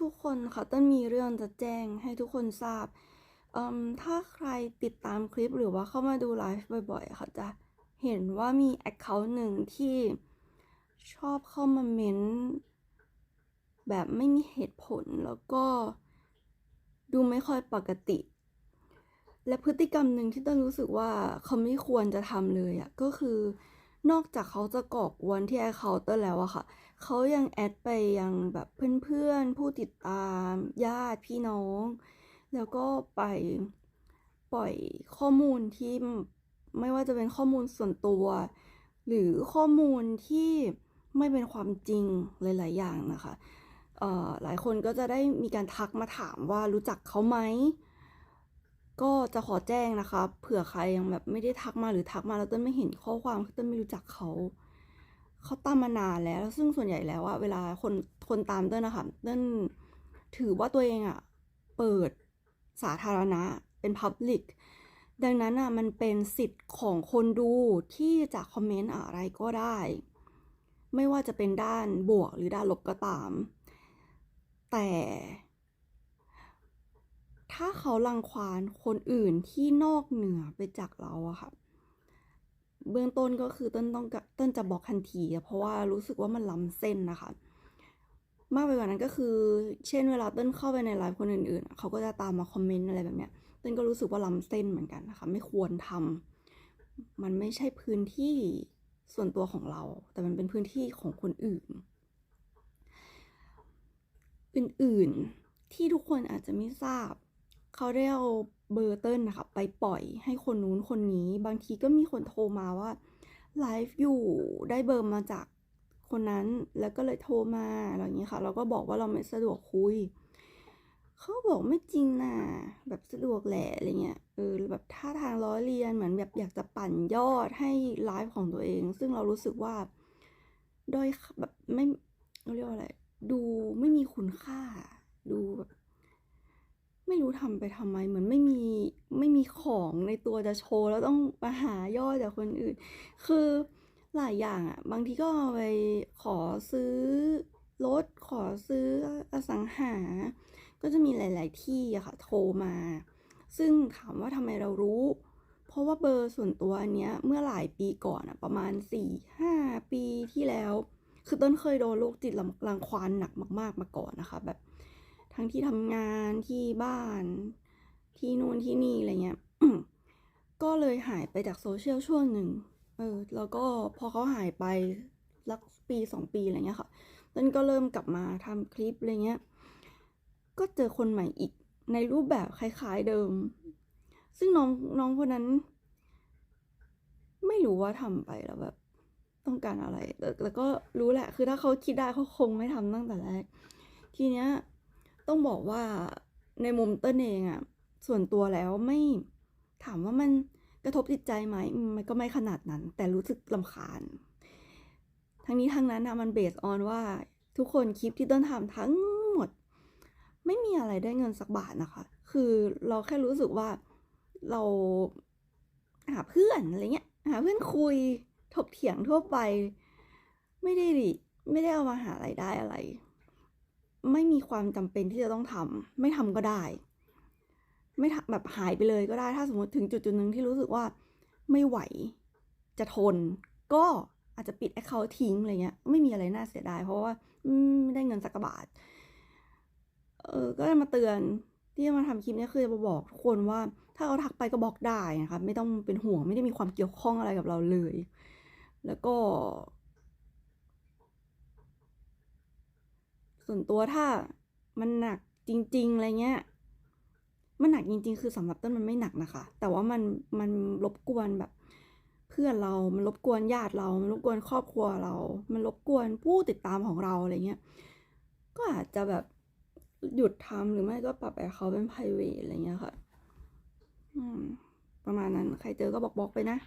ทุกคนค่ะต้นมีเรื่องจะแจ้งให้ทุกคนทราบถ้าใครติดตามคลิปหรือว่าเข้ามาดูไลฟ์บ่อยๆ ค่ะจะเห็นว่ามีแอคเคาท์หนึ่งที่ชอบเข้ามาเม้นแบบไม่มีเหตุผลแล้วก็ดูไม่ค่อยปกติ และพฤติกรรมหนึ่งที่ต้นรู้สึกว่าเขาไม่ควรจะทำเลยอะ่ะก็คือ นอกจากเขาจะก่อกวนที่แอคเคาท์เต้นแล้วอะค่ะ เขายังแอดไปยังแบบเพื่อนๆ ผู้ติดตามญาติพี่น้อง แล้วก็ไปปล่อยข้อมูลที่ไม่ว่าจะเป็นข้อมูลส่วนตัว หรือข้อมูลที่ไม่เป็นความจริงหลาย ๆ อย่างนะคะเอ่อหลายคนก็จะได้มีการทักมาถามว่ารู้จักเขาไหม ก็จะขอแจ้งนะคะ เผื่อใครยังแบบไม่ได้ทักมาหรือทักมาแล้วเต้นไม่เห็นข้อความคือเต้นไม่รู้จักเขาเขาตามมานานแล้ว ซึ่งส่วนใหญ่แล้วอะเวลาคนคนตามเต้นนะคะเต้นถือว่าตัวเองอะเปิดสาธารณะเป็น Public ดังนั้นอะมันเป็นสิทธิ์ของคนดูที่จะคอมเมนต์อะไรก็ได้ ไม่ว่าจะเป็นด้านบวกหรือด้านลบก็ตาม แต่ ถ้าเขารังควานคนอื่นที่นอกเหนือไปจากเราอะค่ะ เบื้องต้นก็คือต้นต้องกะเต้นจะบอกทันทีอะเพราะว่ารู้สึกว่ามันล้ำเส้นนะคะ มากไปกว่านั้นก็คือ เช่นเวลาต้นเข้าไปในไลฟ์คนอื่นๆ เขาก็จะตามมาคอมเมนต์อะไรแบบเนี้ยต้นก็รู้สึกว่าล้ำเส้นเหมือนกันนะคะ ไม่ควรทำมันไม่ใช่พื้นที่ส่วนตัวของเรา แต่มันเป็นพื้นที่ของคนอื่น อื่นๆที่ทุกคนอาจจะไม่ทราบ เขาได้เอาเบอร์เติ้ลนะคะไปปล่อยให้คนนู้นคนนี้ บางทีก็มีคนโทรมาว่าไลฟ์อยู่ได้เบอร์มาจากคนนั้นแล้วก็เลยโทรมาอะไรอย่างนี้ค่ะ เราก็บอกว่าเราไม่สะดวกคุย เขาบอกไม่จริงนะแบบสะดวกแหละอะไรเงี้ยเออแบบท่าทางล้อเลียนเหมือนแบบอยากจะปั่นยอดให้ไลฟ์ของตัวเอง ซึ่งเรารู้สึกว่าโดยแบบไม่เขาเรียกว่าอะไร ดูไม่มีคุณค่า ดูแบบ ไม่รู้ทำไปทำไมเหมือนไม่มีไม่มีของในตัวจะโชว์แล้วต้องมาหายอดจากคนอื่น คือหลายอย่างอะบางทีก็เอาไปขอซื้อรถขอซื้ออสังหา ก็จะมีหลาย ๆ ที่อะค่ะ โทรมา ซึ่งถามว่าทำไมเรารู้ เพราะว่าเบอร์ส่วนตัวอันเนี้ยเมื่อหลายปีก่อนอะประมาณสี่ห้าปีที่แล้ว คือต้นเคยโดนโรคจิตรังควานหนักมาก ๆ มาก่อนนะคะ แบบ ทั้งที่ทำงานที่บ้าน ที่นู่นที่นี่อะไรเงี้ยก็เลยหายไปจากโซเชียลช่วงหนึ่งเออแล้วก็พอเขาหายไปสักปีสองปีอะไรเงี้ยค่ะต้นก็เริ่มกลับมาทำคลิปอะไรเงี้ย ก็เจอคนใหม่อีกในรูปแบบคล้ายๆเดิม ซึ่งน้องน้องคนนั้น ไม่รู้ว่าทำไปแล้วแบบต้องการอะไร แต่แต่ก็รู้แหละ คือถ้าเขาคิดได้เขาคงไม่ทำตั้งแต่แรก ทีเนี้ย ต้องบอกว่าในมุมเต้นเองอะส่วนตัวแล้วไม่ถามว่ามันกระทบจิตใจไหมมันก็ไม่ขนาดนั้น แต่รู้สึกลำคาญ ทั้งนี้ทั้งนั้นนะมันเบสออนว่าทุกคนคลิปที่เต้นทำทั้งหมด ไม่มีอะไรได้เงินสักบาทนะคะ คือเราแค่รู้สึกว่าเราหาเพื่อนอะไรเงี้ยหาเพื่อนคุยถกเถียงทั่วไป ไม่ได้ดิไม่ได้เอามาหารายได้อะไร ไม่มีความจำเป็นที่จะต้องทำไม่ทำก็ได้ ไม่ทำแบบหายไปเลยก็ได้ ถ้าสมมติถึงจุดจุดหนึ่งที่รู้สึกว่าไม่ไหวจะทน ก็อาจจะปิดแอคเคาท์ทิ้งอะไรเงี้ย ไม่มีอะไรน่าเสียดาย เพราะว่าอมไม่ได้เงินสักบาท เออ ก็มาเตือนที่จะมาทำคลิปนี้คือจะมาบอกทุกคนว่า ถ้าเขาทักไปก็บล็อกได้นะคะไม่ต้องเป็นห่วงไม่ได้มีความเกี่ยวข้องอะไรกับเราเลย แล้วก็ ส่วนตัวถ้ามันหนักจริง ๆ อะไรเงี้ย มันหนักจริง ๆ คือสำหรับต้นมันไม่หนักนะคะ แต่ว่ามันมันรบกวนแบบ เพื่อนเรา มันรบกวนญาติเรา มันรบกวนครอบครัวเรา มันรบกวนผู้ติดตามของเราอะไรเงี้ย ก็อาจจะแบบหยุดทำหรือไม่ก็ปรับไปเขาเป็น private อะไรเงี้ยค่ะ อืม ประมาณนั้น ใครเจอก็บอกบอกไปนะ